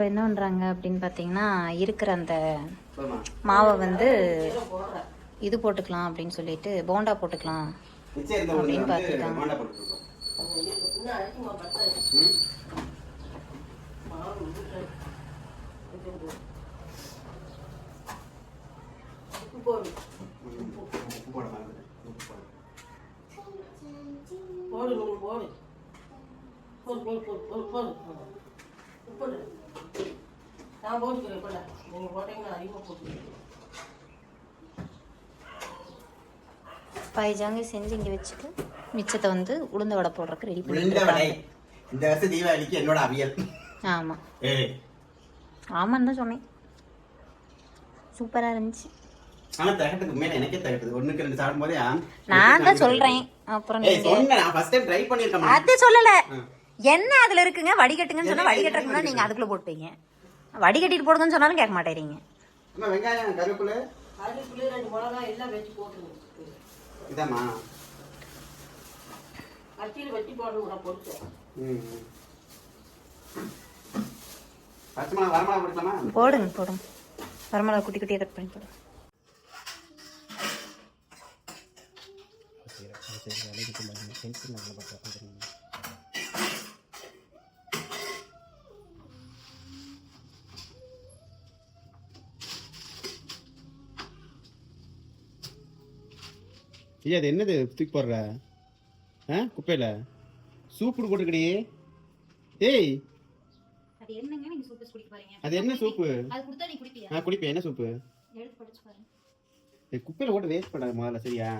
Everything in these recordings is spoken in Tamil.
இப்போ என்ன பண்ணுறாங்க அப்படின்னு பார்த்தீங்கன்னா இருக்கிற அந்த மாவை வந்து இது போட்டுக்கலாம் அப்படின்னு சொல்லிட்டு போண்டா போட்டுக்கலாம் அப்படின்னு பார்த்துருக்காங்க. போட போடு போடு. போடு போடு போடு போடு போடு. நான் போட்டுக்கிறேன் போல நீங்கள் போட்டீங்கன்னா அதிகமாக போட்டுக்கிறேன் பாய்ஜாங்க செஞ்சு இங்கே வச்சுட்டு மிச்சத்தை வந்து உளுந்த வடை போடுறதுக்கு ரெடி பண்ணிட்டு இந்த வருஷம் தீபாவளிக்கு என்னோட அவியல். ஆமாம் ஆமான்னு தான் சொன்னேன். சூப்பராக இருந்துச்சு. ஆனா தகட்டுது உண்மையில எனக்கே தகட்டுது. ஒண்ணுக்கு ரெண்டு சாப்பிடும் போதே நான் தான் சொல்கிறேன் அப்புறம் நீங்கள் சொன்னேன். நான் ஃபர்ஸ்ட் டைம் ட்ரை பண்ணிருக்கேன் அது சொல்லலை. என்ன அதில் இருக்குங்க? வடிகட்டுங்கன்னு சொன்னால் வடிகட்டுறதுக்குன்னா நீங்கள் அதுக்குள்ளே போட்டுப்பீங்க. வடிகட்டிட்டு போடுங்கன்னு சொன்னாலும் கேட்க மாட்டேறீங்க. அம்மா வெங்காயம் கருவேப்பிலை. அதுக்குள்ளே ரெண்டு மிளகா எல்லாம் வச்சு போட்டுருங்க. இதாம்மா. கத்தியில் வெட்டி ம் ம். பச்சை மிளகா வரமிளகா போட்டுக்கலாமா? போடுங்க போடுங்க. வரமிளகா குட்டி குட்டியாக கட் பண்ணி போடுங்க. ஐயா அது என்னது தூக்கி போடுற? ஆ குப்பையில? சூப்பு போட்டுக்கடி ஏய் அது என்னங்க நீங்கள் சூப்பு குடிக்க போறீங்க? அது என்ன சூப்பு? அது கொடுத்தா நீ குடிப்பியா? ஆ குடிப்பேன். என்ன சூப்பு? எடுத்து படிச்சு பாருங்க. ஏய், குப்பையில போட்டு வேஸ்ட் பண்ணாத முதல்ல சரியா?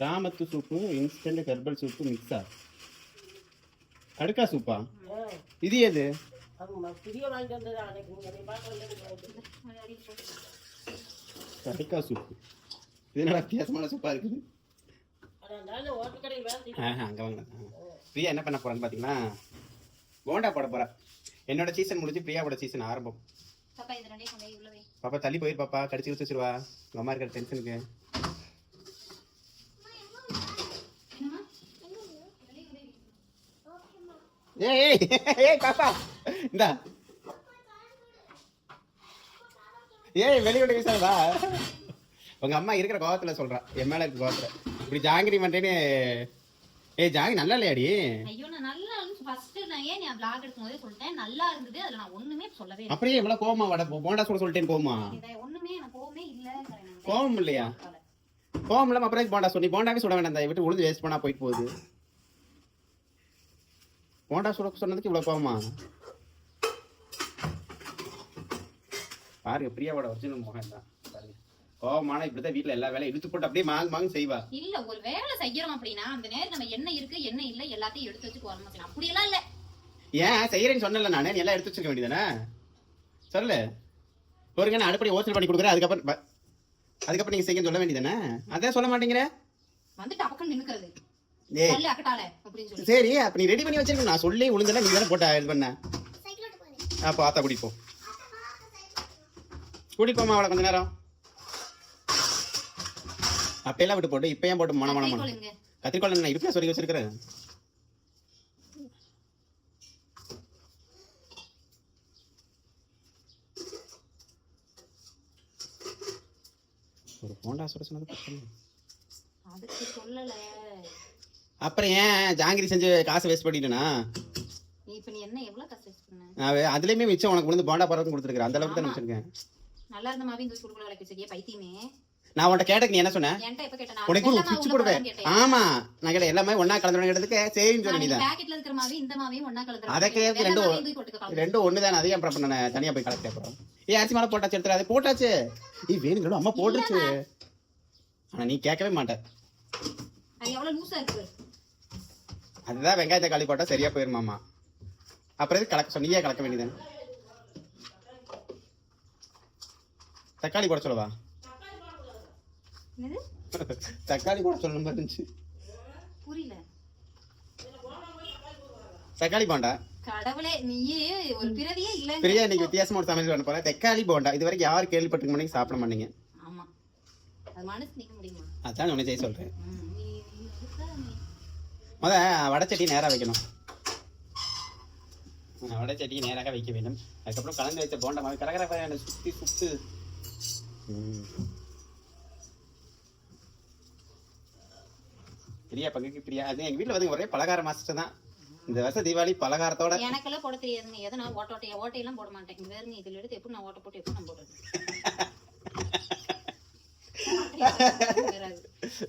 ராமத்து சூப்பு இன்ஸ்டன்ட் ஹெர்பல் சூப்பு மிக்ஸா கடுக்கா சூப்பா? இது வந்தது? கடுக்கா சூப்பு. இது என்னடா வித்தியாசமான சூப்பா இருக்குது அங்கே வாங்க. பிரியா என்ன பண்ண போறான்னு பார்த்தீங்கன்னா போண்டா போட போறா. என்னோட சீசன் முடிஞ்சு பிரியாவோட சீசன் ஆரம்பம். பாப்பா தள்ளி போயிரு பாப்பா. கடிச்சு வச்சு வச்சிருவா. உங்க அம்மா இருக்கிற டென்ஷனுக்கு ஏய் ஏய், ஏய் பாப்பா. இந்தா. ஏய் வெளியோட வீசாதா உங்க அம்மா இருக்கிற கோவத்துல சொல்றா. என் மேல இருக்க கோவத்துல. இப்படி ஜாங்கிரி பண்றேன்னு ஏய் ஜாங்கிரி நல்லா இல்லையாடி? ஐயோ நான் நல்லா இருந்து ஃபர்ஸ்ட் நான் ஏன் நான் vlog எடுக்கும் போதே சொல்லிட்டேன். நல்லா இருந்தது அதுல நான் ஒண்ணுமே சொல்லவே இல்லை. அப்படியே எவ்வளவு கோவமா வட போண்டா சொல்ல சொல்லிட்டேன் கோவமா இதை ஒண்ணுமே நான் போகவே இல்லைங்கிறேன் நான். கோவம் இல்லையா? கோவம் இல்லாம அப்புறம் போண்டா சொல்லி போண்டாவே சுட வேண்டாம் இந்த விட்டு உளுந்து வேஸ்ட் பண்ணா போயிட்டு போகுது. போண்டா சுட சொன்னதுக்கு இவ்வளவு கோவமா? பாருங்க பிரியாவோட ஒரிஜினல் முகம் தான் கோவமான இப்படிதான் வீட்ல எல்லா வேலையும் இழுத்து போட்டு அப்படியே மாங்கு மாங்கு செய்வா. இல்ல ஒரு வேலை செய்யறோம் அப்படின்னா அந்த நேரம் நம்ம என்ன இருக்கு என்ன இல்ல எல்லாத்தையும் எடுத்து வச்சு வரணும் செய்யணும். அப்படியெல்லாம் இல்ல. ஏன்? செய்யறேன்னு சொன்னல நானே. எல்லாம் எடுத்து வச்சிருக்க வேண்டியதானே? சொல்லு. ஒருங்க நான் அடுப்படி ஓசல் பண்ணி கொடுக்குறேன். அதுக்கப்புறம் அதுக்கப்புறம் நீங்க செய்ய சொல்ல வேண்டியதானே? அதான் சொல்ல மாட்டேங்கிற. வந்து டபக்குன்னு நின்னுக்கிறது. சரி அப்ப நீ ரெடி பண்ணி வச்சிருக்க. நான் சொல்லி உளுந்தெல்லாம் நீ தானே போட்ட இது பண்ண. அப்போ ஆத்தா குடிப்போம் குடிப்போமா அவளை கொஞ்ச நேரம். அப்பெல்லாம் விட்டு போட்டு இப்ப ஏன் போட்டு மன மனம் கத்திரிக்கோள் நான் இருப்பியா சொல்லி வச்சிருக்கிறேன். ஒரு போண்டா சுட சொன்னது அப்புறம் ஏன் ஜாங்கிரி செஞ்சு காசு வேஸ்ட் பண்ணிட்டேனா? நீ இப்ப நீ என்ன எவ்வளவு கஷ்டம் பண்ண? நான் வே- அதுலயுமே மிச்சம் உனக்கு வந்து போண்டா போடுறதுக்கு கொடுத்துருக்கேன் அந்த அளவுக்கு தான் வச்சிருக்கேன். நல்லா இருந்த மாவையும் தூக்கி கொடுக்கல விளக்கு வச்சிருக்கிய பைத்தியமே. நான் உன்ட்ட கேட்டக்கு நீ என்ன சொன்ன? என்கிட்ட எப்ப கேட்டேன்? உனக்கு ஒரு சுவிட்ச் போடுவேன். ஆமா. நான் கேட்டேன் எல்லாமே ஒண்ணா கலந்து கேட்டதுக்கு சரின்னு சொன்ன நீதான் பேக்கெட்ல இருக்கிற மாவையும் இந்த மாவையும் ஒண்ணா கலந்துற அதை கேட்க ரெண்டும் ரெண்டும் ஒண்ணு தான். அதையும் அப்புறம் நான் தனியா போய் கலக்க அப்புறம். ஏ அரிசி மாலை போட்டாச்சு எடுத்துரு அது போட்டாச்சு. நீ வேணுங்களோ அம்மா போட்டுருச்சு. ஆனா நீ கேட்கவே மாட்ட. அது எவ்வளவு லூசா இருக்கு. அதுதான் வெங்காயத்தை களி போட்டா சரியா போயிருமாமா அப்புறம் எதுக்கு கலக்க சொன்னியே கலக்க வேண்டியதானே தக்காளி போட சொல்லவா? தக்காளி போட சொல்லணும் மாதிரி இருந்துச்சு புரியல. தக்காளி போண்டா? கடவுளே நீயே ஒரு பிறவியே இல்ல பிரியா இன்னைக்கு வித்தியாசமா ஒரு சமையல் பண்ண போறேன். தக்காளி போண்டா இது வரைக்கும் யாரும் கேள்விப்பட்டிருக்க மாட்டீங்க சாப்பிட மாட்டீங்க ஆமா. அது மனசு நிக்க முடியுமா? அதான் உன்னை செய்ய சொல்றேன். முத வடச்சட்டி நேரா வைக்கணும். வடை சட்டியை நேராக வைக்க வேண்டும். அதுக்கப்புறம் கலந்து வச்ச போண்டா மாவு கரகர சுத்தி சுத்து. பிரியா பங்குக்கு பிரியா அது எங்க வீட்டுல வந்து ஒரே பலகார மாஸ்டர் தான். இந்த வருஷம் தீபாவளி பலகாரத்தோட. எனக்கெல்லாம் போட தெரியாதுங்க. எதை நான் ஓட்ட ஓட்டையா ஓட்டையெல்லாம் போட மாட்டேன். இங்க வேறுங்க இதுல எடுத்து எப்படி நான் ஓட்ட போட்டு எப்படி நான் போடுறது?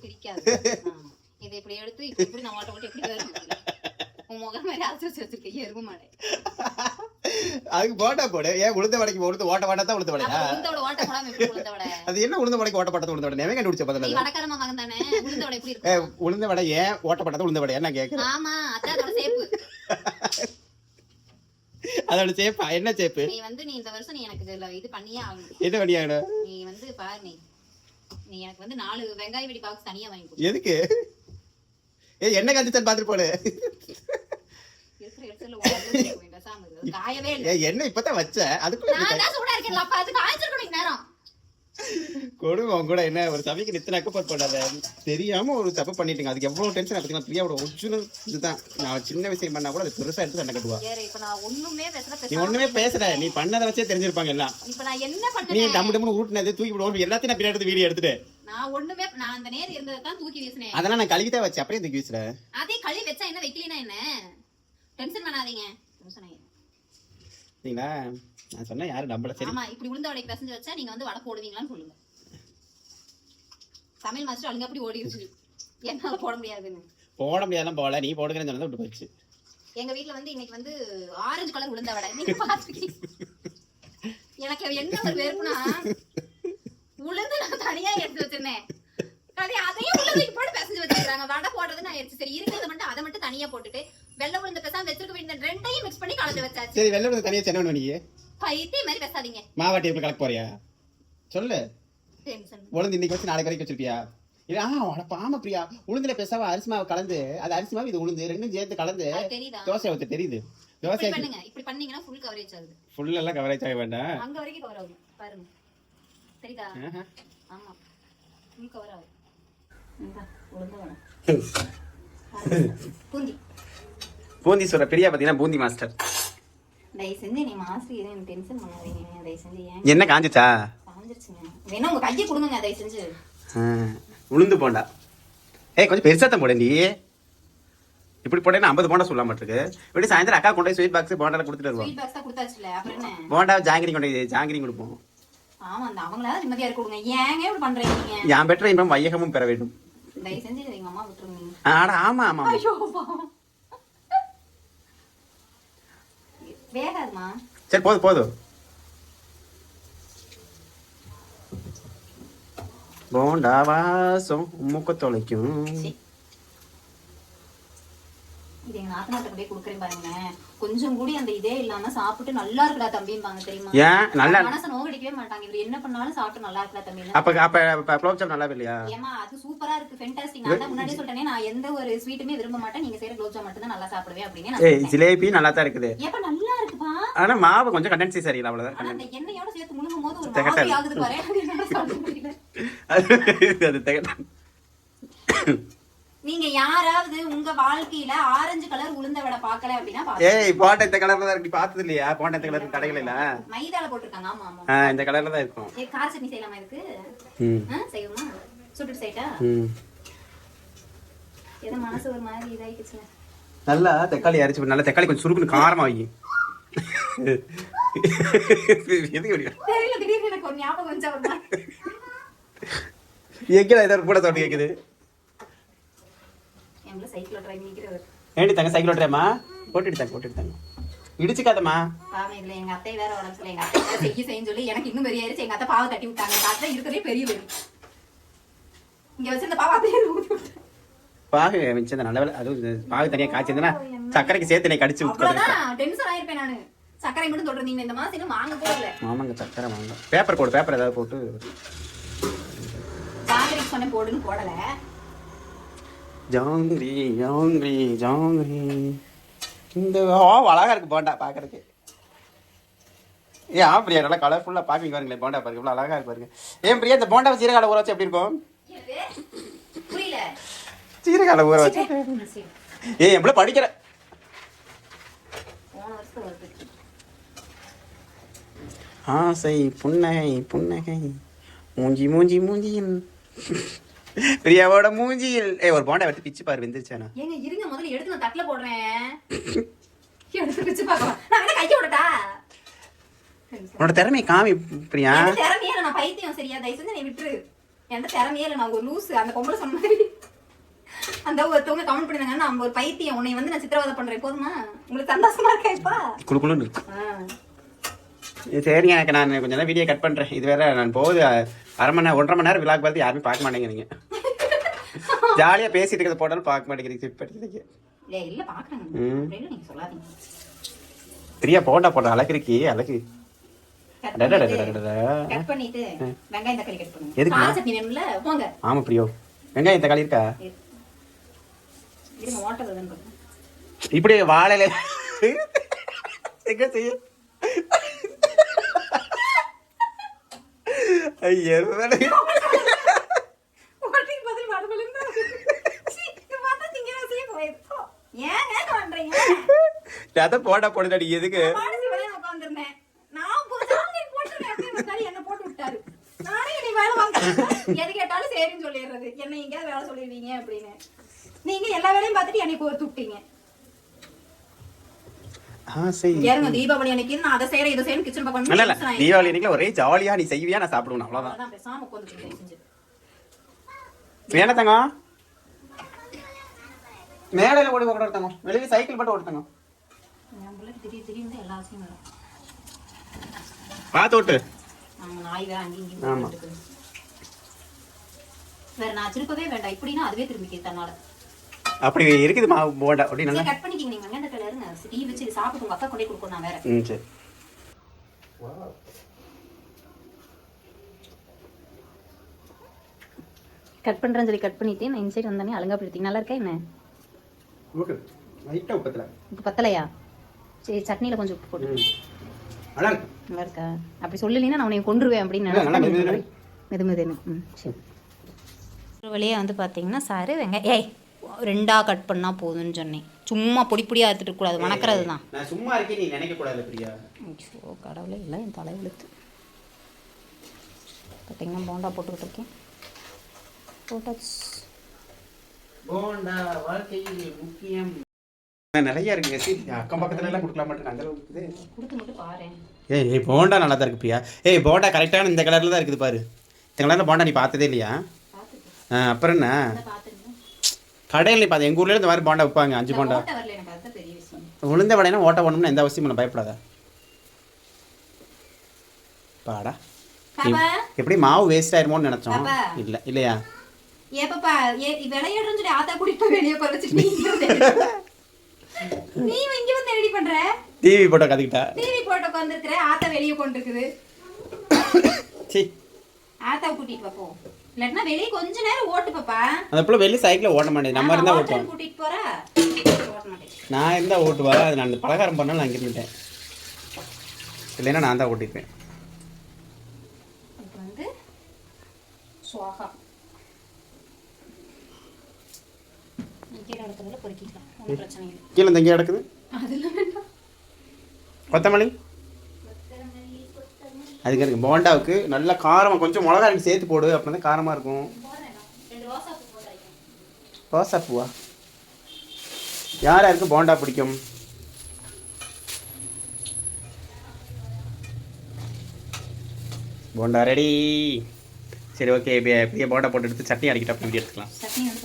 பிடிக்காது. இதை இப்படி எடுத்து இப்படி நான் ஓட்ட போட்டு எப்படி வரும் உன் முகம் மாதிரி அரைச்சு வச்சு வச்சிருக்கேன். எருவு மாடை. அதுக்கு போண்டா போடு. ஏன் உளுந்த வடைக்கு உளுந்து ஓட்ட வாட்டா தான் உளுந்த வடை அது என்ன உளுந்த வடைக்கு ஓட்ட பட்டத்தை உளுந்த வடை? நெவே கண்டுபிடிச்ச பதில் தானே. உளுந்த வடை ஏன் ஓட்ட பட்டத்தை உளுந்த வடையா? நான் கேட்கறேன் ஆமா அதோட சேப்பு. என்ன சேப்பு? நீ வந்து நீ இந்த வருஷம் நீ எனக்கு இது பண்ணியே ஆகணும். என்ன வடியாகணும் நீ வந்து பாரு நீ நீ எனக்கு வந்து நாலு வெங்காய வெடி பாக்ஸ் தனியா வாங்கி எதுக்கு? ஏ என்ன காய்ச்சல் பார்த்துட்டு போடு இருக்கிற இடத்துல காயவே இல்லை. என்ன இப்பதான் வச்ச? அதுக்குள்ள இப்படி நான் தான் சூடா இருக்கேன்ல அப்ப அது காய்ச்சிருக்கணும் நேரம். கொடுங்க உங்க கூட என்ன ஒரு சபைக்கு நித்தன அக்கப்பட் பண்ணாத தெரியாம ஒரு தப்பு பண்ணிட்டீங்க. அதுக்கு எவ்வளவு டென்ஷன் பார்த்தீங்கன்னா பிரியாவோட ஒரிஜினல் இதுதான். நான் சின்ன விஷயம் பண்ணா கூட அது பெருசா எடுத்து சண்டை கட்டுவா. வேற இப்ப நான் ஒண்ணுமே பேசல நீ பேசாம ஒண்ணுமே பேசுற நீ பண்ணதை வச்சே தெரிஞ்சிருப்பாங்க எல்லாம். இப்ப நான் என்ன நீ பண்ணேன் டம்மு டம்னு ஊட்டினது தூக்கி விடுவோம் எல்லாத்தையும் நான் எடுத்து வீடியோ எடுத்துட்டு. நான் ஒண்ணுமே நான் அந்த நேரம் இருந்ததை தான் தூக்கி வீசினேன். அதெல்லாம் நான் கழுவி தான் வச்சேன். அப்படியே தூக்கி வீசுற? அதே களி வச்சா என்ன வைக்கலனா என்ன? டென்ஷன் பண்ணாதீங்க. சரிங்களா நான் சொன்னேன் யாரு நம்பல. சரி. ஆமா இப்படி உளுந்த வடைக்கு பிசைஞ்சு வச்சா நீங்க வந்து வடை போடுவீங்களான்னு சொல்லுங்க. தமிழ் மாஸ்டர் அழுங்க அப்படி ஓடிடுச்சு என்னால போட முடியாதுன்னு. போட முடியாதுலாம் போகல நீ போடுகிறேன்னு சொன்னதை விட்டு போயிடுச்சு. எங்க வீட்ல வந்து இன்னைக்கு வந்து ஆரஞ்சு கலர் உளுந்த வடை. நீங்க பாத்துருக்கீங்க எனக்கு என்ன ஒரு வெறுப்புனா உளுந்து நான் தனியா எடுத்து வச்சிருந்தேன். அதே அதையும் உளுந்து போட்டு பிசைஞ்சு வச்சிருக்காங்க வடை போடுறது நான் எடுத்து சரி இருக்கிறத மட்டும் அதை மட்டும் தனியா போட்டுட்டு வெள்ளை உளுந்து பெசாம வச்சிருக்க வேண்டிய ரெண்டையும் மிக்ஸ் பண்ணி கலந்து வச்சாச்சு. சரி வெள்ளை வந்து தனியா சென்ன நீ. பைத்தியம் மாதிரி பேசாதீங்க. மாவாட்டி எப்படி கலக்க போறியா? சொல்லு. உளுந்து இன்னைக்கு வச்சு நாளைக்கு வரைக்கும் வச்சிருப்பியா? இல்ல ஆ பாம பிரியா. உளுந்துல பேசாம அரிசி மாவு கலந்து அது அரிசி மாவு இது உளுந்து ரெண்டும் சேர்த்து கலந்து தோசை ஊத்த தெரியுது. தோசை இப்படி பண்ணுங்க. இப்படி பண்ணீங்கன்னா ஃபுல் கவரேஜ் ஆகுது. ஃபுல் எல்லாம் கவரேஜ் ஆக வேண்டாம். அங்க வரைக்கும் கவர் ஆகும் பாருங்க. ஆஹா. ஆமா. ஃபுல் கவர் ஆகும் இந்தா, உளுந்த வடை பாருங்க. பூந்தி பூந்தி. சொல்ற பிரியா பாத்தீங்கன்னா பூந்தி மாஸ்டர். என்ன காஞ்சிச்சா? உளுந்து போண்டா. ஏய் கொஞ்சம் பெருசா தான் போட நீ இப்படி போட்டேன்னா ஐம்பது போண்டா சொல்ல மாட்டிருக்கு இப்படி சாயந்தரம் அக்கா கொண்டு போய் ஸ்வீட் பாக்ஸ் போண்டா கொடுத்துட்டு வருவோம் ஸ்வீட் பாக்ஸ் தான் கொடுத்தாச்சுல அப்புறம் என்ன? போண்டா ஜாங்கிரி கொண்டு ஜாங்கிரி கொடுப்போம். என் பெற்ற இன்பம் வையகமும் பெற வேண்டும். தயவு செஞ்சு எங்க அம்மா விட்டுருங்க நீங்க. ஆடா ஆமா ஆமா ஆமா. ஐயோ பாவம். வேகாதுமா சரி போதும் போதும் போண்டா வாசம் மூக்க தொலைக்கும் சரி. இது எங்க நாத்தனாட்ட போய் கொடுக்குறேன் பாருங்களேன். கொஞ்சம் கூடி அந்த இதே இல்லாம சாப்பிட்டு நல்லா இருக்குடா தம்பிம்பாங்க தெரியுமா? ஏன்? நல்லா மனசை நோகடிக்கவே மாட்டாங்க. இவர் என்ன பண்ணாலும் சாப்பிட்டு நல்லா இருக்குடா தம்பி. அப்ப அப்ப குலோப் ஜாம் நல்லா இல்லையா? ஏமா அது சூப்பரா இருக்கு. ஃபென்டாஸ்டிக் நான் தான் முன்னாடியே சொல்லிட்டேனே நான் எந்த ஒரு ஸ்வீட்டுமே விரும்ப மாட்டேன். நீங்க செய்யற குலோப் மட்டும் தான் நல்லா சாப்பிடுவேன் அப்படின்னு ஏய். ஜிலேபி நல்லா தான் இருக்குது. ஏப்பா நல்லா இருக்குப்பா. ஆனா மாவு கொஞ்சம் கண்டென்சி சரியில்லை அவ்வளவுதான்? அந்த எண்ணெயோட சேர்த்து முழுங்கும் போது ஒரு. மாதிரி ஆகுது பாரு. அது அது நீங்க யாராவது உங்க வாழ்க்கையில ஆரஞ்சு கலர் உளுந்த வடை பார்க்கல அப்படின்னா. ஏய் போண்டா இந்த கலர்ல தான் இருக்கு. பார்த்தது இல்லையா போண்டா இந்த கலர் கடைகள் இல்ல மைதால போட்டிருக்காங்க. ஆமா இந்த கலர்ல தான் இருக்கும். ஏ கார சட்னி செய்யலாமா இதுக்கு? ம். ஆ, செய்வோமா? சுட்டுட்டு செய்யட்டா ஏதோ மனசு ஒரு மாதிரி இதாயிடுச்சுல நல்லா தக்காளி அரைச்சு நல்லா தக்காளி கொஞ்சம் சுருக்குன்னு காரமா வை எதுக்கு இப்படி? தெரியல திடீர்னு எனக்கு ஒரு ஞாபகம் வந்துச்சா ஒரு மாதிரி. எங்கடா ஏதோ கூட சவுண்ட் கேக்குது பிள்ளை சைக்கிள் ட்ரை பண்ணிக்கிறவர் ஏண்டி தங்க சைக்கிள் ஓட்டுறேம்மா போட்டுட்டு தாங்க போட்டுட்டு தாங்க. இடிச்சுக்காதம்மா. பாவம் இதுல எங்க அத்தை வேற உடம்பு சரியில்லை. எங்க அத்தை செய்ய செய்யும் சொல்லி எனக்கு இன்னும் பெரிய ஆயிருச்சு. எங்க அத்தை பாவை தட்டி விட்டாங்க. எங்க அத்தை இருக்கிறதே பெரிய வெறி. இங்க வச்சிருந்த பாவா ஊத்தி விட்டாங்க. பாகு மிச்சம் நல்ல வேலை அதுவும் பாகு தனியா காய்ச்சிருந்தா சர்க்கரைக்கு சேர்த்து நீ கடிச்சு டென்ஷன் ஆயிருப்பேன் நானு. சர்க்கரை மட்டும் சொல்றீங்க இந்த மாசம் இன்னும் வாங்க போகல ஆமாங்க சர்க்கரை வாங்க. பேப்பர் போடு பேப்பர் ஏதாவது போட்டு. ஜாங்கிரிக்கு சொன்ன போடுன்னு போடல. ஜாங்கிரி ஜாங்கிரி ஜாங்கிரி. இந்த ஓ அழகா இருக்கு போண்டா பாக்குறதுக்கு. ஏ ஆ பிரியா நல்லா கலர்ஃபுல்லா பாப்பீங்க பாருங்களேன் போண்டா பாருங்க. இவ்வளவு அழகா இருக்கு பாருங்க. ஏன் பிரியா இந்த போண்டா சீரகால ஊற வச்சு எப்படி இருக்கும்? சீரகால ஊற வச்சு. சரி. ஏய் எவ்வளவு படிக்கிற? ஆசை புன்னகை புன்னகை. மூஞ்சி மூஞ்சி மூஞ்சியில். பிரியாவோட மூஞ்சியில். ஏ ஒரு போண்டா எடுத்து பிச்சு பாரு வெந்துருச்சானா? ஏங்க இருங்க முதல்ல எடுத்து நான் தட்டுல போடுறேன். எடுத்து வச்சு பார்க்கலாம் நான் என்ன கைய விடட்டா? உன்னோட திறமையை காமி பிரியா. திறமையே இல்ல, நான் பைத்தியம் சரியா தயவு செஞ்சு நீ விட்டுரு. எந்த திறமையே இல்லை நான் ஒரு லூசு அந்த பொம்பளை சொன்ன மாதிரி. அந்த ஒருத்தவங்க கமெண்ட் பண்ணிருந்தாங்க நான் ஒரு பைத்தியம் உன்னை வந்து நான் சித்திரவதை பண்றேன் போதுமா? உங்களுக்கு சந்தோஷமா இருக்கா இப்ப? குளு குளுன்னு இருக்கு. ஆ. சரி எனக்கு நான் கொஞ்ச நேரம் வீடியோ கட் பண்ணுறேன் இது வேற நான் போகுது அரை மணி நேரம் ஒன்றரை மணி நேரம் விழாக்கு பார்த்து யாருமே பார்க்க மாட்டேங்கிறீங்க. ஜாலியாக பேசிட்டு இருக்கிறத போட்டாலும் பார்க்க மாட்டேங்கிறீங்க ஸ்கிப் பண்ணிக்கிறீங்க இல்ல சொல்லாதீங்க. பிரியா போண்டா போட்ட அழகு. இருக்கே அழகு ஆமா பிரியோ. வெங்காயம் தக்காளி இருக்கா? இப்படி வாழையில எங்க செய்ய? ஐயோ ஓட்டருக்கு பதில் வடமலுன்னு சீ, இது பார்த்தா திங்கராசியே போயிருக்கோ. ஏங்க பண்றீங்க? அதான் போண்டா போடுதாடி எதுக்கு மானசி நான் உட்கார்ந்திருந்தேன். நீ என்னை போட்டு விட்டாரு. நானே வேலை வாங்குறேன். எது கேட்டாலும் சரின்னு சொல்லிடுறது. என்னை எங்கேயாவது வேலை சொல்லிடுவீங்க அப்படின்னு. நீங்க எல்லா வேலையும் பார்த்துட்டு என்னை கோர்த்து விட்டீங்க. தீபாவளி அன்னைக்கு நான் அதை செய்யறேன், இதை செய்யறேன், kitchen பக்கம். தீபாவளி அன்னைக்கு ஒரே ஜாலியா நீ செய்வியா நான் சாப்பிடுவேன் அவ்வளவுதான் பேசாம செஞ்சு. வேணா தங்கம் மேடையில ஓடி ஓட தங்கம் வெளியே சைக்கிள் மட்டும் ஓடுத்தாங்க என் பிள்ளைக்கு திடீர் திடீர்னு எல்லா அவசியம் வரும். பார்த்து விட்டு ஆமா, நாய் வேற நான் திருப்பவே வேண்டாம். இப்படின்னா அதுவே திரும்பிக்கு தன்னால அப்படி இருக்குது மா போண்டா. அப்படி நல்லா கட் பண்ணிக்கிங்க. நீங்க வெங்காயம் தக்காளி இருங்க. டீ வச்சு சாப்பிட்டு உங்க அக்கா கொண்டே கொடுக்கும் நான் வேற. ம் சரி. கட் பண்றேன்னு சொல்லி கட் பண்ணிட்டு நான் இன்சைட் வந்தானே அலங்கா பிடித்தீங்க நல்லா இருக்கா என்ன? லைட்டாக பத்தலையா? சரி சட்னியில கொஞ்சம் உப்பு போட்டு. நல்லா இருக்கு. நல்லா இருக்கா? அப்படி சொல்லலைன்னா நான் உன்னை கொண்டுருவேன் அப்படின்னு மெது மெதுன்னு ம் சரி. ஒரு வழியாக வந்து பார்த்தீங்கன்னா சாரு வெங்காயம் ஏய் ரெண்டா கட் பண்ணா போதும்னு சொன்னேன். சும்மா பொடி பொடியாக எடுத்துட்டு கூடாது வணக்கிறது தான். நான் சும்மா இருக்கேன் நீ நினைக்க கூடாது பிரியா. ஐயோ கடவுளே இல்லை என் தலை பார்த்தீங்கன்னா போண்டா போட்டுக்கிட்டு இருக்கேன். போட்டாச்சு. போண்டா வாழ்க்கையில் முக்கியம். நிறைய இருக்குங்க சரி அக்கம் பக்கத்துல எல்லாம் கொடுக்கலாம் மாட்டேங்க அந்த அளவுக்கு இருக்குது. கொடுத்து மட்டும் பாரு ஏய் ஏய் போண்டா நல்லா தான் இருக்கு பிரியா. ஏய் போண்டா கரெக்டான இந்த கலரில் தான் இருக்குது பாரு. இந்த கலரில் போண்டா நீ பார்த்ததே இல்லையா? அப்புறம் என்ன? கடையில் நீ பார்த்து எங்கள் ஊர்லேயே இந்த மாதிரி போண்டா வைப்பாங்க அஞ்சு போண்டா. ஓட்ட வரல எனக்கு அதுதான் பெரிய விஷயம். உளுந்த வடைனா ஓட்ட போடணும்னு எந்த அவசியமும் இல்லை பயப்படாத. பாடா. எப்படி மாவு வேஸ்ட் ஆயிருமோன்னு நினைச்சோம். இல்லை இல்லையா? ஏப்பாப்பா விளையாடுறேன்னு சொல்லி ஆத்தா கூட்டிட்டு போய் வெளியே உட்கார வச்சுட்டு நீ இங்க வந்து ரெடி பண்ற? டிவி போட்டோ கற்றுக்கிட்டா டிவி போட்டு உட்காந்துருக்கிற ஆத்தா வெளியே கொண்டு இருக்குது சி ஆத்தாவை கூட்டிட்டு போ. இல்லாட்டினா வெளியே கொஞ்ச நேரம் ஓட்டு பாப்பா. அந்த பிள்ளை வெளியே சைக்கிளில் ஓட்ட நம்ம ஓட்டுன்னு ஓட்டுவோம் கூட்டிட்டு போற? நான் இருந்தால் ஓட்டுவா? அது நான் பலகாரம் பண்ணாலும் நான் இருந்துட்டேன் இல்லைன்னா நான் தான் ஓட்டிருப்பேன் வந்து சுவாகா கீழே இடத்துல பொறுக்கிக்கலாம். ஒன்றும் பிரச்சனை இல்லை. கீழே இந்த எங்கேயா கிடக்குது? அதெல்லாம் வேண்டாம். கொத்தமல்லி. அதுக்கு இருக்கு போண்டாவுக்கு நல்ல காரமாக கொஞ்சம் மிளகா ரெண்டு சேர்த்து போடு அப்படின்னா தான் காரமாக இருக்கும். ரோசா பூவா யார் யாருக்கு போண்டா பிடிக்கும்? போண்டா ரெடி சரி ஓகே பெரிய போண்டா போட்டு எடுத்து சட்னி அடிக்கிட்டு அப்படி எடுத்துக்கலாம். சட்னி வந்து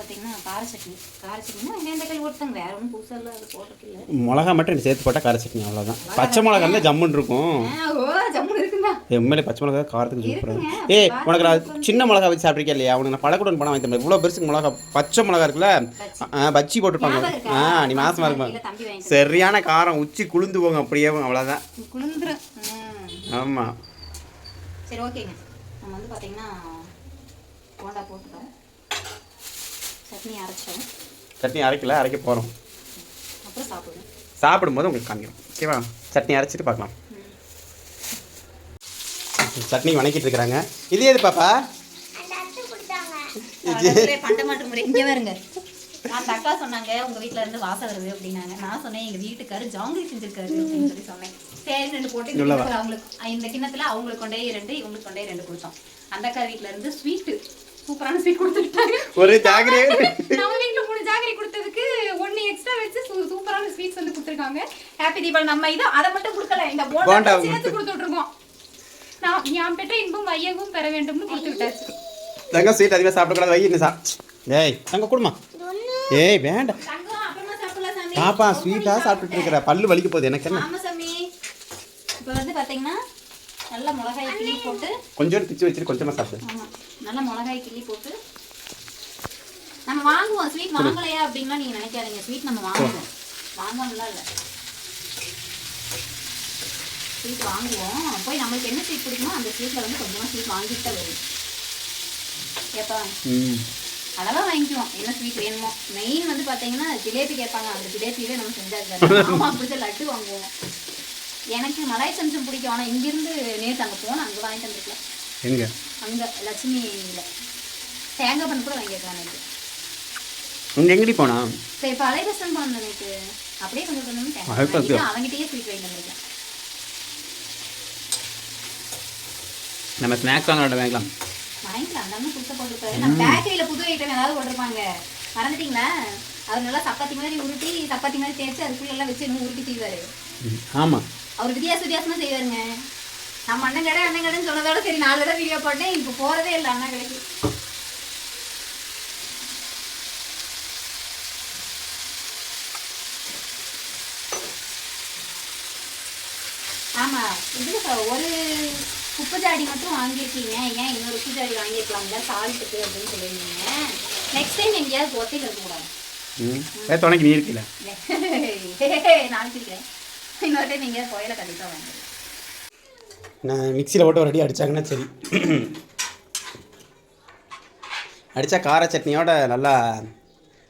கார சட்னி. கார சட்னினா வெங்காயம் தக்காளி போட்டுங்க வேற ஒன்றும் புதுசாக இல்லை அது போட்டுருக்கில்ல மிளகா மட்டும் சேர்த்து போட்டால் கார சட்னி அவ்வளோதான் பச்சை மிளகா இருந்தால் ஜம்முன்னு இருக்கும். ஓ உண்மையிலே பச்சை மிளகா காரத்துக்கு சூப்பராக ஏய் உனக்கு நான் சின்ன மிளகா வச்சு சாப்பிட்ருக்கேன் இல்லையா? உனக்கு நான் பழக்கூடன் பணம் வாங்கி தரேன். இவ்வளோ பெருசுக்கு மிளகா பச்சை மிளகா இருக்குல்ல? பச்சி. போட்டிருப்பாங்க? ஆ நீ மாசமா இல்ல, இருப்பாங்க தம்பி சரியான காரம் உச்சி குளிந்து போங்க அப்படியே அவ்வளோதான் குளிந்துரும். ஆமாம் சரி ஓகேங்க. நம்ம வந்து பார்த்தீங்கன்னா போண்டா போட்டுட்டோம் சட்னி அரைச்சிட்டோம் சட்னி அரைக்கல அரைக்க போகிறோம் அப்புறம் சாப்பிடுவோம். சாப்பிடும்போது உங்களுக்கு காமிக்கிறோம். ஓகேவா? சட்னி அரைச்சிட்டு பார்க்கலாம். சட்னி வணக்கிட்டு இருக்கிறாங்க. இது எது பாப்பா? இங்கே வருங்க அந்த அக்கா சொன்னாங்க உங்க வீட்ல இருந்து வாசம் வருது அப்படின்னாங்க. நான் சொன்னேன் எங்க வீட்டுக்காரு ஜாங்கிரி செஞ்சிருக்காரு அப்படின்னு சொல்லி சொன்னேன். சரி ரெண்டு போட்டு அவங்களுக்கு இந்த கிண்ணத்துல அவங்களுக்கு கொண்டே ரெண்டு இவங்களுக்கு கொண்டே ரெண்டு கொடுத்தோம். அந்த அக்கா வீட்ல இருந்து ஸ்வீட் சூப்பரான ஸ்வீட் கொடுத்துட்டாங்க ஒரு ஜாகிரி. நம்ம வீட்ல மூணு ஜாங்கிரி கொடுத்ததுக்கு ஒன்னு எக்ஸ்ட்ரா வச்சு சூப்பரான ஸ்வீட்ஸ் வந்து கொடுத்துருக்காங்க. ஹாப்பி தீபாவளி நம்ம இதை அதை மட்டும் கொடுக்கல. இந்த போண்டா சேர்த்து கொடுத்துட்டு இருக்கோம் நான் ஞான் பெற்ற இன்பம் வையகம் பெற வேண்டும்னு கொடுத்து விட்டாச்சு தங்க ஸ்வீட் அதிகமாக சாப்பிடக்கூடாது. வை என்ன சா ஏய் தங்க கொடுமா. ஏய் வேண்டாம். தங்கம் அப்புறமா சாப்பிடலாம் சாமி. பாப்பா ஸ்வீட்டாக சாப்பிட்டுட்டு இருக்கிற. பல்லு வலிக்க போகுது. எனக்கு என்ன? இப்போ வந்து பாத்தீங்கன்னா நல்ல மிளகாய் கிள்ளி போட்டு கொஞ்சோண்டு பிச்சு வச்சுட்டு கொஞ்சமாக சாப்பிடு. ஆமா நல்ல மிளகாய் கிள்ளி போட்டு நம்ம வாங்குவோம். ஸ்வீட் வாங்கலையா அப்படின்லாம் நீங்க நினைக்காதீங்க. ஸ்வீட் நம்ம வாங்குவோம். வாங்காமலாம் இல்லை. ஸ்வீட் வாங்குவோம். போய் நம்மளுக்கு என்ன ஸ்வீட் பிடிக்குமோ அந்த ஸ்வீட்ல வந்து கொஞ்சமா ஸ்வீட் வாங்கிட்டு தான் வரும் ம். அதெல்லாம் வாங்கிக்குவோம். என்ன ஸ்வீட் வேணுமோ. மெயின் வந்து பாத்தீங்கன்னா ஜிலேபி கேட்பாங்க. அந்த ஜிலேபியிலே நம்ம செஞ்சாச்சு பிடிச்ச லட்டு வாங்குவோம். எனக்கு மலாய் சம்சம் பிடிக்கும். ஆனா இங்கிருந்து நேற்று அங்க போனோம் அங்க வாங்கிட்டு வந்துருக்கலாம் எங்க? அங்க லட்சுமியில. தேங்காய் பண்ண கூட வாங்கியிருக்கலாம் நேற்று உங்க எங்கடி போனா? சரி இப்போ அலை போனோம் நேற்று அப்படியே கொஞ்சம் கொஞ்சம் தேங்காய் அவங்ககிட்டயே ஸ்வீட் வாங்கிட்டு வந்திருக்கேன். நம்ம ஸ்நாக்ஸ் வாங்க வாங்கலாம் வாங்கிக்கலாம். அந்த கொடுத்த போட்டுருப்பாரு. நம்ம பேக்கரியில புது ஐட்டம் ஏதாவது போட்டிருப்பாங்க. மறந்துட்டீங்களா? அவர் நல்லா சப்பாத்தி மாதிரி உருட்டி சப்பாத்தி மாதிரி தேய்ச்சி அதுக்குள்ள எல்லாம் வச்சு இன்னும் உருட்டி செய்வாரு. ஆமாம் அவர் வித்தியாச வித்தியாசமா செய்வாருங்க. நம்ம அண்ணன் கடை அண்ணன் கடைன்னு சொன்னதோட சரி நாலு தடவை வீடியோ போட்டேன் இப்போ போறதே இல்லை அண்ணன் கடைக்கு. ஆமா இது ஒரு உப்பு ஜாடி மட்டும் வாங்கியிருக்கீங்க. ஏன் இன்னொரு உப்பு ஜாடி வாங்கியிருக்கலாம்ல சால்ட்டுக்கு அப்படின்னு சொல்லியிருந்தீங்க. நெக்ஸ்ட் டைம் எங்கேயாவது ஒத்தையில் இருக்கக்கூடாது. ஏ துணைக்கு நீ இருக்கல? நாளைக்கு இருக்கேன். இன்னொரு எங்கேயாவது புயல கண்டிப்பாக வாங்கிடுறேன் நான் மிக்சியில் போட்டு ஒரு அடி அடித்தாங்கன்னா சரி. அடித்தா கார சட்னியோட நல்லா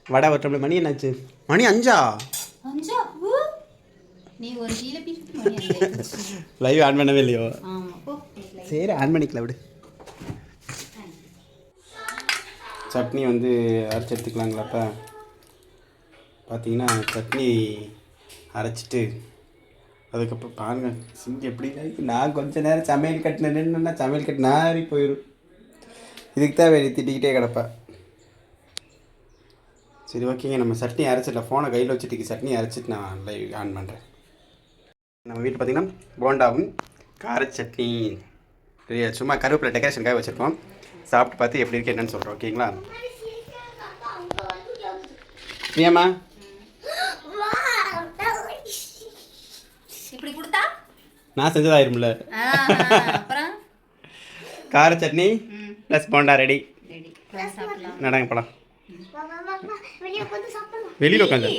வடை வட்டம்பளை மணி என்னாச்சு? மணி அஞ்சா. லைவ் ஆன் பண்ணவே இல்லையோ. சரி ஆன் பண்ணிக்கல விடு. சட்னி வந்து அரைச்சி எடுத்துக்கலாங்களாப்பா பார்த்தீங்கன்னா சட்னி அரைச்சிட்டு அதுக்கப்புறம் பாருங்க சிங்கம் எப்படி நான் கொஞ்ச நேரம் சமையல் கட்டின நின்றுன்னா சமையல் கட்டு நாரி போயிடும் இதுக்கு தான் வெளியே திட்டிக்கிட்டே கிடப்பேன். சரி ஓகேங்க. நம்ம சட்னி அரைச்சிடலாம். ஃபோனை கையில் வச்சுட்டு சட்னி அரைச்சிட்டு நான் லைவ் ஆன் பண்ணுறேன் நம்ம வீட்டில் பார்த்தீங்கன்னா போண்டாவும் கார சட்னி. சும்மா கருவேப்பிலை டெக்கரேஷனுக்காக வச்சுருக்கோம். சாப்பிட்டு பார்த்து எப்படி இருக்கு என்னன்னு சொல்கிறோம் ஓகேங்களா? பிரியாம்மா இப்படி கொடுத்தா நான் செஞ்சதாயிரும்ல. ஆஹா, அப்புறம் கார chutney plus bonda ready ready சாப்பிடலாம். நடங்க படம் வெளியில் உட்காந்து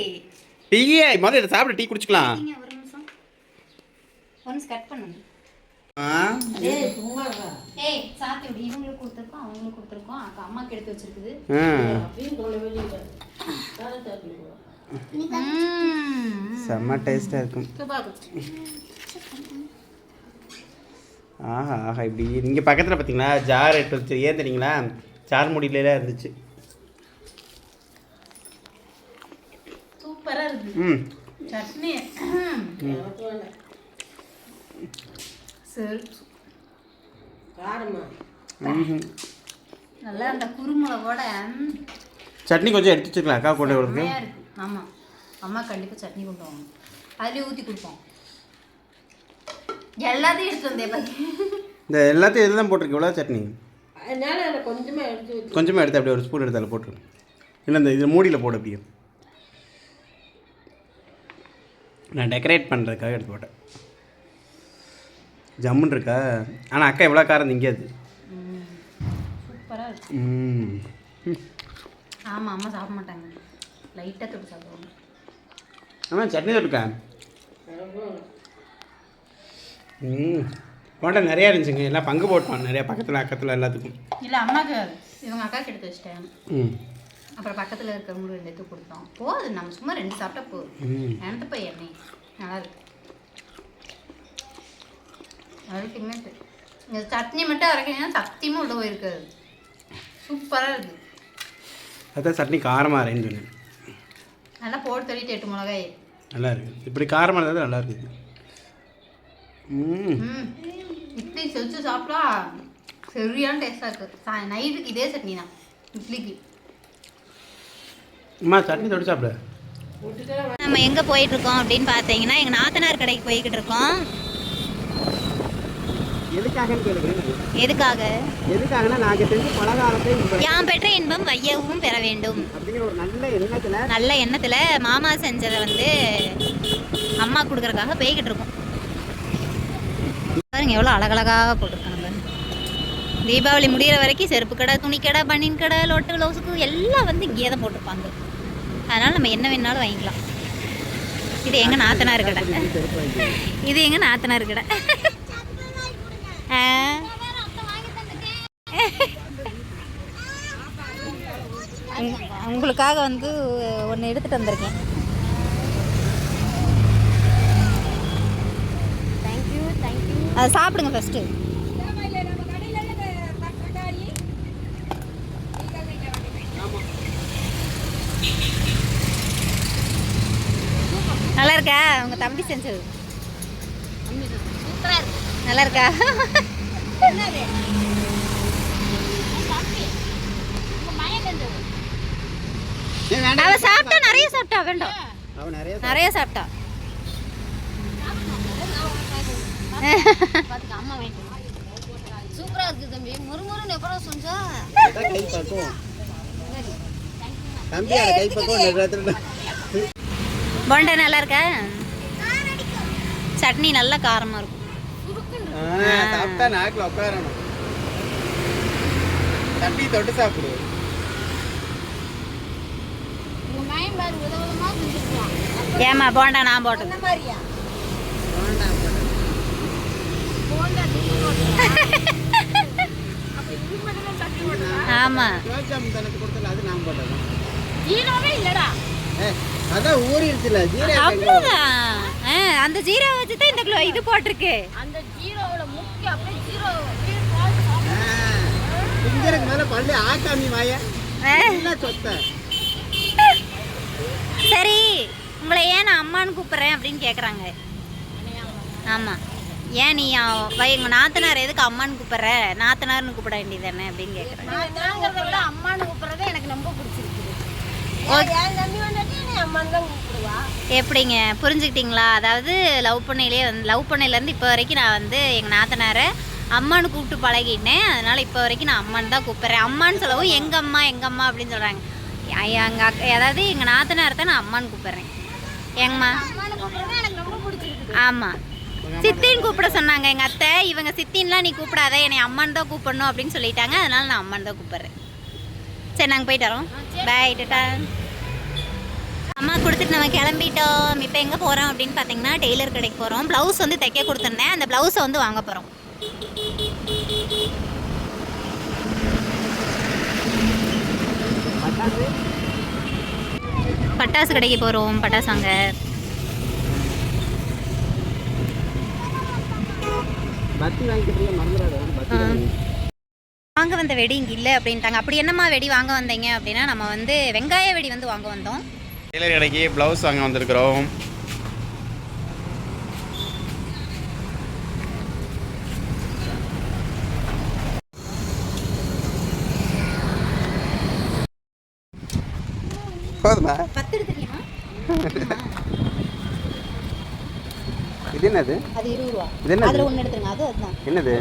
டீயே முதல்ல இதை சாப்பிட்டு டீ குடிச்சுக்கலாம். சும்மா டேஸ்ட்டாக இருக்கும். ஆஹா ஆஹா இப்படி. நீங்கள் பக்கத்தில் பார்த்தீங்களா ஜார் எடுத்து வச்சு ஏன் தெரியுங்களா ஜார் முடியல இருந்துச்சு. சூப்பரா இருக்கு. ம். சட்னி. சரி காரமா. நல்லா அந்த குருமுளகோட சட்னி கொஞ்சம் எடுத்து வச்சுக்கலாம் அக்கா கொண்டு வரதுக்கு. செம்மையா இருக்கு. ஆமா. அம்மா கண்டிப்பா சட்னி கொண்டு வாங்க. அதுலயே ஊத்தி கொடுப்போம். எல்லாத்தையும் எடுத்து வந்தேன். இந்த எல்லாத்தையும் இதில் தான் போட்டிருக்கு. இவ்வளோ சட்னி. அதனால அதை கொஞ்சமா எடுத்து வச்சு கொஞ்சமாக எடுத்து அப்படியே ஒரு ஸ்பூன் எடுத்து அதில் போட்டுரு. இல்லை இந்த இது மூடியில் போடு அப்படியே. நான் டெக்கரேட் பண்ணுறதுக்காக எடுத்து போட்டேன். ஜம்முன்னு இருக்கா? ஆனால் அக்கா எவ்வளோ காரம் திங்காது. ம். சூப்பரா இருக்கு. ம். ஆமா அம்மா சாப்பிட மாட்டாங்க. லைட்டா தொட்டு சாப்பிடுவாங்க. ஆமாம் சட்னி தொட்டுக்கா? ம். போண்டா நிறையா இருந்துச்சுங்க. எல்லாம் பங்கு போட்டோம் நிறையா பக்கத்தில் அக்கத்தில் எல்லாத்துக்கும். இல்ல அம்மாக்கு இவங்க அக்காக்கு எடுத்து வச்சிட்டேன் ம். அப்புறம் பக்கத்துல இருக்கிறவங்களுக்கு ரெண்டு கொடுத்தோம். போதும் நம்ம சும்மா ரெண்டு சாப்பிட்டா போதும் ம். எனக்கு போய் எண்ணெய் நல்லா இருக்கு. இந்த சட்னி மட்டும் அரைக்கணும் சத்தியமாக உள்ள போயிருக்காது சூப்பராக இருக்கு. அதான் சட்னி காரமாக அரைன்னு சொன்னேன். நல்லா போட்டு தள்ளிட்டு எட்டு மிளகாய். நல்லா இருக்கு. இப்படி காரமாக இருந்தால் நல்லா இருக்குது இட்லி செஞ்சு சாப்பிட்டா சரியான டேஸ்டாக இருக்குது நைட்டுக்கு இதே சட்னி தான். இட்லிக்கு. அம்மா சட்னி தொட்டு சாப்பிடு. நம்ம எங்கே போயிட்டு இருக்கோம் அப்படின்னு பார்த்தீங்கன்னா எங்கள் நாத்தனார் கடைக்கு போய்கிட்டு இருக்கோம். எதுக்காக? எதுக்காகனா நாங்கள் செஞ்சு பலகாரத்தை யாம் பெற்ற இன்பம் வையவும் பெற வேண்டும். அப்படிங்கிற ஒரு நல்ல எண்ணத்தில் நல்ல எண்ணத்தில் மாமா செஞ்சதை வந்து அம்மா கொடுக்கறதுக்காக போய்கிட்டு இருக்கோம். பாருங்க எவ்வளோ அழகழகாக போட்டிருக்காங்க. தீபாவளி முடிகிற வரைக்கும் செருப்பு கடை துணி கடை பனியன் கடை லொட்டு க்ளவுஸுக்கு எல்லாம் வந்து இங்கே தான் போட்டிருப்பாங்க. அதனால் நம்ம என்ன வேணாலும் வாங்கிக்கலாம். இது எங்கள் நாத்தனார் கடை. இது எங்கள் நாத்தனார் கடை. ஆ. உங்களுக்காக வந்து ஒன்று எடுத்துகிட்டு வந்திருக்கேன். அதை சாப்பிடுங்க ஃபஸ்ட்டு நல்லா இருக்கா? உங்க தம்பி செஞ்சது. நல்லா இருக்கா? அவ சாப்பிட்டா நிறைய சாப்பிட்டா வேண்டாம். அவன் நிறைய நிறைய சாப்பிட்டா சூப்பரா இருக்கு தம்பி முறுமுறுன்னு எப்பறம் சொன்னா கை தம்பி கை போண்டா நல்லா இருக்கா? சட்னி நல்லா காரமா இருக்கும். சாப்பிட்டா நாக்கில் உட்காரணும். தம்பி தொட்டு சாப்பிடு. ஏமா போண்டா நான் போட்டது இந்த மாதிரியா ஆமா குலோப் ஜாமுன் தனக்கு கொடுத்தல அது நான் போட்டது ஜீரோவே இல்லடா ஏ அதான் ஊறிடுச்சுல ஜீரா அவ்வளோதான் ஆ, அந்த ஜீரா வச்சு தான் இந்த இது போட்டிருக்கு. அந்த ஜீரோவோட முக்கிய அப்படியே ஜீரோ மேல சொத்த. சரி உங்களை ஏன் நான் அம்மான்னு கூப்பிடுறேன் அப்படின்னு கேட்குறாங்க ஆமா. ஏன் நீ அவ- வை- எங்க நாத்தனார் எதுக்கு அம்மான்னு கூப்பிடுற? நாத்தனார்னு கூப்பிட வேண்டியதானே அப்படின்னு கேட்குறாங்க நான் நாங்கிறத விட அம்மான்னு கூப்பிடுறதே எனக்கு ரொம்ப தான் கூப்பிடுவா? எப்படிங்க? புரிஞ்சுக்கிட்டீங்களா? அதாவது லவ் பண்ணையிலே வந்து லவ் பண்ணையிலேருந்து இப்போ வரைக்கும் நான் வந்து எங்கள் நாத்தனாரை அம்மான்னு கூப்பிட்டு பழகிட்டேன். அதனால் இப்போ வரைக்கும் நான் அம்மான்னு தான் கூப்பிட்றேன். அம்மான்னு சொல்லவும் எங்கள் அம்மா எங்கள் அம்மா அப்படின்னு சொல்கிறாங்க எங்கள் அக்கா அதாவது எங்கள் நாத்தனார் தான் நான் அம்மான்னு கூப்பிட்றேன். எங்கம்மா ஆமாம் சித்தின்னு கூப்பிட சொன்னாங்க. எங்கள் அத்தை இவங்க சித்தின்லாம் நீ கூப்பிடாத என்னை அம்மான்னு தான் கூப்பிடணும் அப்படின்னு சொல்லிட்டாங்க. அதனால நான் அம்மான்னு தான் கூப்பிட்றேன். சரி நாங்கள் போயிட்டு வரோம். பாய் டாட்டா அம்மா கொடுத்துட்டு நம்ம கிளம்பிட்டோம். இப்போ எங்கே போகிறோம் அப்படின்னு பார்த்தீங்கன்னா டெய்லர் கடைக்கு போகிறோம் ப்ளவுஸ் வந்து தைக்க கொடுத்துருந்தேன். அந்த ப்ளவுஸை வந்து வாங்க போகிறோம் பட்டாசு கடைக்கு போகிறோம் பட்டாசு அங்க பத்தி வாங்கிட்டு மறந்துடாத பத்தி ஆ. வாங்கி. வாங்க வந்த வெடி இங்கே இல்லை அப்படின்ட்டாங்க. அப்படி என்னம்மா வெடி வாங்க வந்தீங்க அப்படின்னா நம்ம வந்து வெங்காய வெடி வந்து வாங்க வந்தோம். டெய்லர் கடைக்கு ப்ளவுஸ் வாங்க வந்திருக்கிறோம். போதுமா பத்து தெரியுமா இது என்னது? அது இருபது ரூபா இது என்னது? அதில் ஒன்று எடுத்துருங்க. அது அதுதான். என்னது?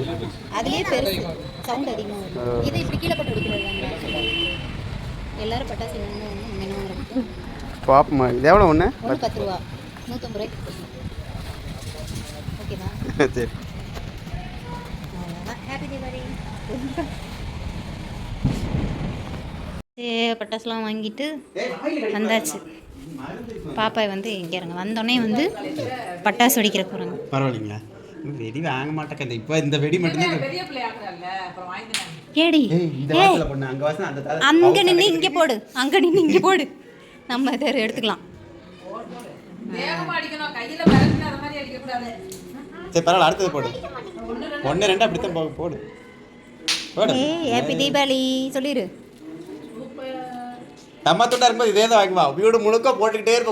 அதுலேயே பெருசு. சவுண்ட் அதிகமாக. வரும் இது இப்படி கீழே போட்டு வெடிக்கிறது எல்லாரும் பட்டாசு வாங்குறதுக்கு பாப்பமா இது எவ்வளோ ஒன்று ஒன்று பத்து. ரூபா நூற்றம்பது ரூபாய்க்கு ஓகேவா? சரி. ஹாப்பி தீபாவளி பட்டாசுலாம் வாங்கிட்டு வந்தாச்சு. பாப்பா வந்து இங்கே இருங்க வந்தோடனே வந்து பட்டாசு வெடிக்கிற போகிறாங்க பரவாயில்லைங்களா. வெடி வாங்க மாட்டேங்க. இந்த இப்போ இந்த வெடி மட்டும்தான் ஏடி அங்க வாசன அந்த தலை அங்க நின்று இங்கே போடு. அங்க நின்று இங்கே போடு. நம்ம இதை எடுத்துக்கலாம். சரி பரவாயில்ல அடுத்தது போடு. ஒன்று ரெண்டு அப்படித்தான் போ போடு. போடு. ஏய் ஹாப்பி தீபாவளி. சொல்லிடு நம்ம தொண்டா இருக்கும்போது இதே தான் வாங்குவா வீடு முழுக்க போட்டுக்கிட்டே இருப்போம்